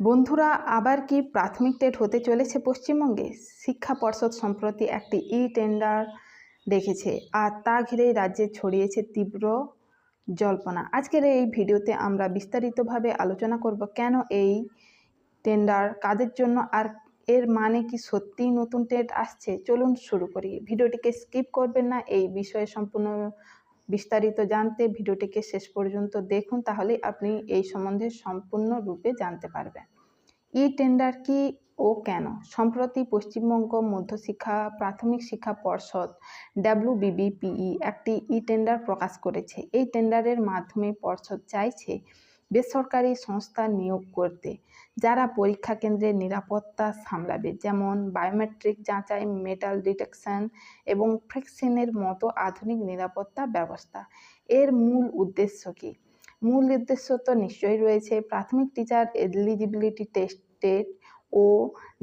বন্ধুরা, আবার কি প্রাথমিক টেট হতে চলেছে পশ্চিমবঙ্গে? শিক্ষা পর্ষদ সম্প্রতি একটি ই টেন্ডার দেখেছে আর তা ঘিরেই রাজ্যে ছড়িয়েছে তীব্র জল্পনা। আজকের এই ভিডিওতে আমরা বিস্তারিতভাবে আলোচনা করব কেন এই টেন্ডার, কাদের জন্য, আর এর মানে কি সত্যিই নতুন টেট আসছে? চলুন শুরু করি। ভিডিওটিকে স্কিপ করবেন না, এই বিষয়ে সম্পূর্ণ বিস্তারিত জানতে ভিডিওটিকে শেষ পর্যন্ত দেখুন, তাহলে আপনি এই সম্বন্ধে সম্পূর্ণরূপে জানতে পারবেন। ই টেন্ডার কি ও কেন? সম্প্রতি পশ্চিমবঙ্গ মধ্যশিক্ষা প্রাথমিক শিক্ষা পর্ষদ ডাব্লিউবিবিপিই একটি ই টেন্ডার প্রকাশ করেছে। এই টেন্ডারের মাধ্যমে পর্ষদ চাইছে বেসরকারি সংস্থা নিয়োগ করতে, যারা পরীক্ষা কেন্দ্রের নিরাপত্তা সামলাবে, যেমন বায়োমেট্রিক যাচাই মেটাল ডিটেকশন এবং ফ্রিকশনের মতো আধুনিক নিরাপত্তা ব্যবস্থা। এর মূল উদ্দেশ্য কী? মূল উদ্দেশ্য তো নিশ্চয়ই রয়েছে, প্রাথমিক টিচার এলিজিবিলিটি টেস্টেড ও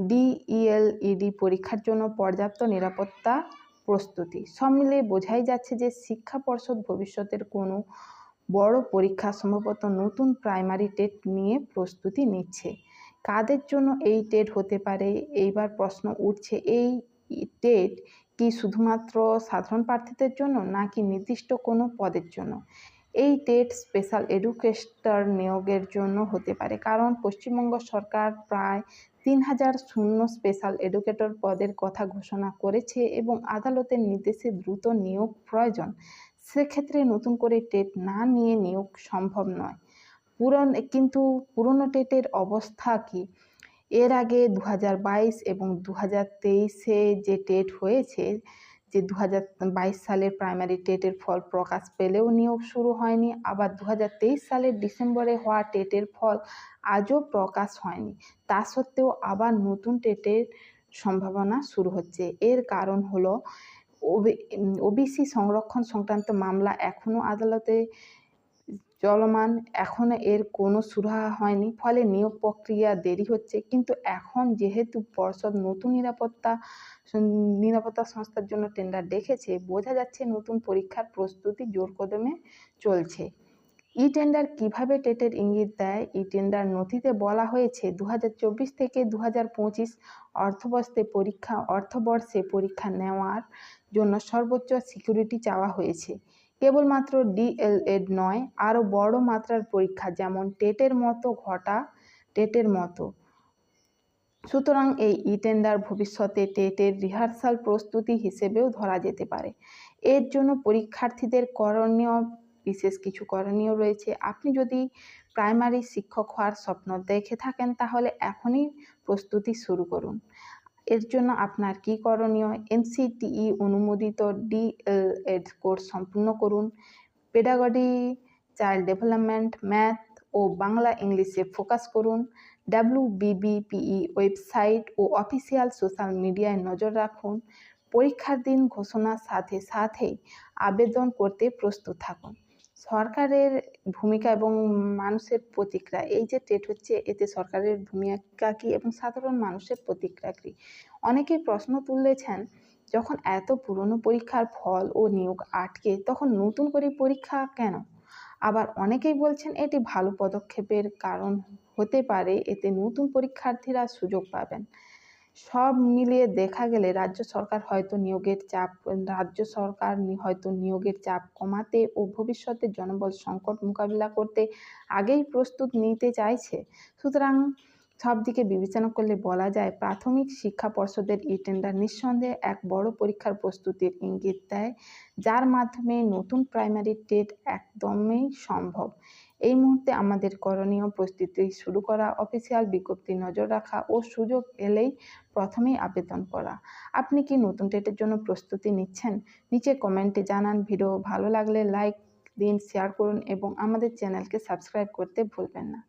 ডিইএলইডি পরীক্ষার জন্য পর্যাপ্ত নিরাপত্তা প্রস্তুতি। সব মিলিয়ে বোঝাই যাচ্ছে যে শিক্ষা পর্ষদ ভবিষ্যতের কোনো বড় পরীক্ষা সম্ভবত নতুন প্রাইমারি টেট নিয়ে প্রস্তুতি নিচ্ছে। কাদের জন্য এই টেট হতে পারে? এইবার প্রশ্ন উঠছে, এই টেট কি শুধুমাত্র সাধারণ প্রার্থীদের জন্য নাকি নির্দিষ্ট কোনো পদের জন্য? এই টেট স্পেশাল এডুকেটর নিয়োগের জন্য হতে পারে, কারণ পশ্চিমবঙ্গ সরকার প্রায় তিন হাজার শূন্য স্পেশাল এডুকেটর পদের কথা ঘোষণা করেছে এবং আদালতের নির্দেশে দ্রুত নিয়োগ প্রয়োজন। সেক্ষেত্রে নতুন করে টেট না নিয়ে নিয়োগ সম্ভব নয়। পুরন, কিন্তু পুরনো টেটের অবস্থা কি? এর আগে দু হাজার বাইশ এবং দু হাজার তেইশে যে টেট হয়েছে, যে দু হাজার বাইশ সালের প্রাইমারি টেটের ফল প্রকাশ পেলেও নিয়োগ শুরু হয়নি, আবার দু হাজার তেইশ সালের ডিসেম্বরে হওয়া টেটের ফল আজও প্রকাশ হয়নি। তা সত্ত্বেও আবার নতুন টেটের সম্ভাবনা শুরু হচ্ছে। এর কারণ হলো ওবিসি সংরক্ষণ সংক্রান্ত মামলা এখনও আদালতে চলমান। এখনও এর কোনো সুরাহা হয়নি, ফলে নিয়োগ প্রক্রিয়া দেরি হচ্ছে। কিন্তু এখন যেহেতু পর্ষদ নতুন নিরাপত্তা নিরাপত্তা সংস্থার জন্য টেন্ডার ডেকেছে বোঝা যাচ্ছে নতুন পরীক্ষার প্রস্তুতি জোর কদমে চলছে। ই টেন্ডার কীভাবে টেটের ইঙ্গিত দেয়? ই টেন্ডার নথিতে বলা হয়েছে দু হাজার চব্বিশ থেকে দু অর্থবর্ষে পরীক্ষা অর্থবর্ষে পরীক্ষা নেওয়ার জন্য সর্বোচ্চ সিকিউরিটি চাওয়া হয়েছে। কেবলমাত্র ডিএলএড নয়, আরও বড় মাত্রার পরীক্ষা, যেমন টেটের মতো ঘটা টেটের মতো। সুতরাং এই ই টেন্ডার ভবিষ্যতে টেটের রিহার্সাল প্রস্তুতি হিসেবেও ধরা যেতে পারে। এর জন্য পরীক্ষার্থীদের করণীয় বিশেষ কিছু করণীয় রয়েছে। আপনি যদি প্রাইমারি শিক্ষক হওয়ার স্বপ্ন দেখে থাকেন, তাহলে এখনই প্রস্তুতি শুরু করুন। এর জন্য আপনার কী করণীয়? এনসিটিই অনুমোদিত ডিএলএড কোর্স সম্পূর্ণ করুন। পেডাগডি চাইল্ড ডেভেলপমেন্ট, ম্যাথ ও বাংলা ইংলিশে ফোকাস করুন। ডাব্লিউবিবিপিই ওয়েবসাইট ও অফিসিয়াল সোশ্যাল মিডিয়ায় নজর রাখুন। পরীক্ষার দিন ঘোষণার সাথে সাথেই আবেদন করতে প্রস্তুত থাকুন। সরকারের ভূমিকা এবং মানুষের প্রতিক্রিয়া, এই যে টেট হচ্ছে, এতে সরকারের ভূমিকা কী এবং সাধারণ মানুষের প্রতিক্রিয়া কী? অনেকেই প্রশ্ন তুলেছেন, যখন এত পুরনো পরীক্ষার ফল ও নিয়োগ আটকে, তখন নতুন করে পরীক্ষা কেন? আবার অনেকেই বলছেন, এটি ভালো পদক্ষেপের কারণ হতে পারে, এতে নতুন পরীক্ষার্থীরা সুযোগ পাবেন। সব মিলিয়ে দেখা গেলে রাজ্য সরকার হয়তো নিয়োগের চাপ, রাজ্য সরকার হয়তো নিয়োগের চাপ কমাতে ও ভবিষ্যতে জনবল সংকট মোকাবিলা করতে আগেই প্রস্তুত নিতে চাইছে। সুতরাং সব দিকে বিবেচনা করলে বলা যায় প্রাথমিক শিক্ষা পর্ষদের ই টেন্ডার নিঃসন্দেহে এক বড় পরীক্ষার প্রস্তুতির ইঙ্গিত দেয়, যার মাধ্যমে নতুন প্রাইমারি টেট একদমই সম্ভব। এই মুহূর্তে আমাদের করণীয় প্রস্তুতি শুরু করা অফিসিয়াল বিজ্ঞপ্তি নজর রাখা ও সুযোগ এলেই প্রথমেই আবেদন করা। আপনি কি নতুন টেটের জন্য প্রস্তুতি নিচ্ছেন? নিচে কমেন্টে জানান। ভিডিও ভালো লাগলে লাইক দিন শেয়ার করুন এবং আমাদের চ্যানেলকে সাবস্ক্রাইব করতে ভুলবেন না।